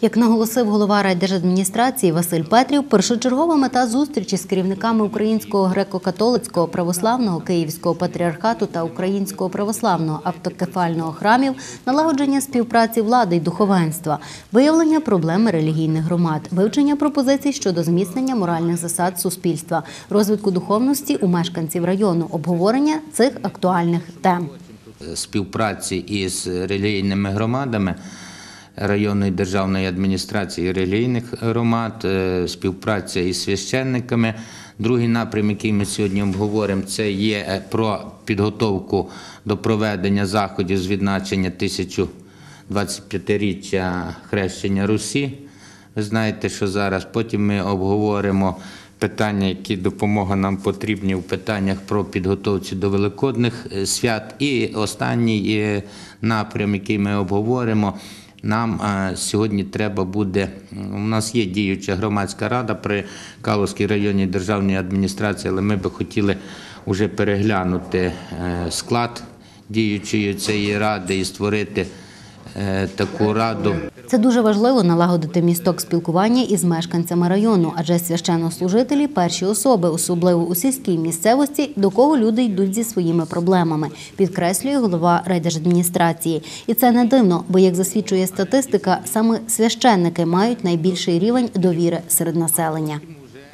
Як наголосив голова райдержадміністрації Василь Петрів, першочергова мета зустрічі з керівниками Українського греко-католицького православного Київського патріархату та Українського православного автокефального храмів налагодження співпраці влади й духовенства, виявлення проблеми релігійних громад, вивчення пропозицій щодо зміцнення моральних засад суспільства, розвитку духовності у мешканців району, обговорення цих актуальних тем. співпраці із релігійними громадами районної державної адміністрації релігійних громад, е, співпраця із священниками. Другий напрям, який ми сьогодні обговоримо, це є е, про підготовку до проведення заходів з відзначення 1025-річчя хрещення Русі. Ви знаєте, що зараз потім ми обговоримо питання, які допомога нам потрібні в питаннях про підготовці до великодних е, свят. І останній напрям, який ми обговоримо. Нам е, сьогодні треба буде. У нас є діюча громадська рада при Каловській районній державній адміністрації, але ми би хотіли вже переглянути е, склад діючої цієї ради і створити е, таку раду. Це дуже важливо налагодити місток спілкування із мешканцями району, адже священнослужителі перші особи, особливо у сільській місцевості, до кого люди йдуть зі своїми проблемами, підкреслює голова райдержадміністрації. І це не дивно, бо як засвідчує статистика, саме священники мають найбільший рівень довіри серед населення.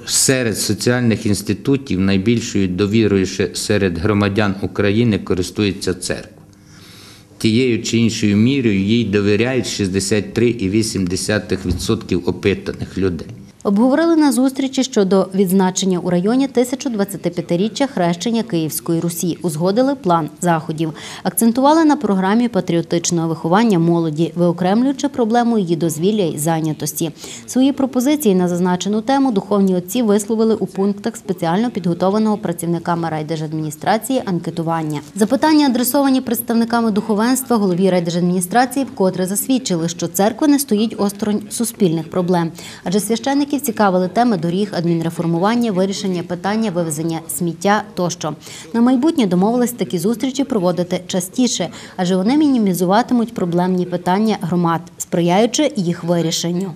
Серед соціальних інститутів найбільшою довірою серед громадян України користується церква. Тією чи іншою мірою їй довіряють 63,8% опитаних людей. Обговорили на зустрічі щодо відзначення у районі 1025-річчя хрещення Київської Русі. Узгодили план заходів. Акцентували на програмі патріотичного виховання молоді, виокремлюючи проблему її дозвілля і зайнятості. Свої пропозиції на зазначену тему духовні отці висловили у пунктах спеціально підготованого працівниками райдержадміністрації анкетування. Запитання, адресовані представниками духовенства, голові райдержадміністрації вкотре засвідчили, що церква не стоїть осторонь суспільних проблем, адже священників цікавили теми доріг, адмінреформування, вирішення питання вивезення сміття тощо. На майбутнє домовились такі зустрічі проводити частіше, адже вони мінімізуватимуть проблемні питання громад, сприяючи їх вирішенню.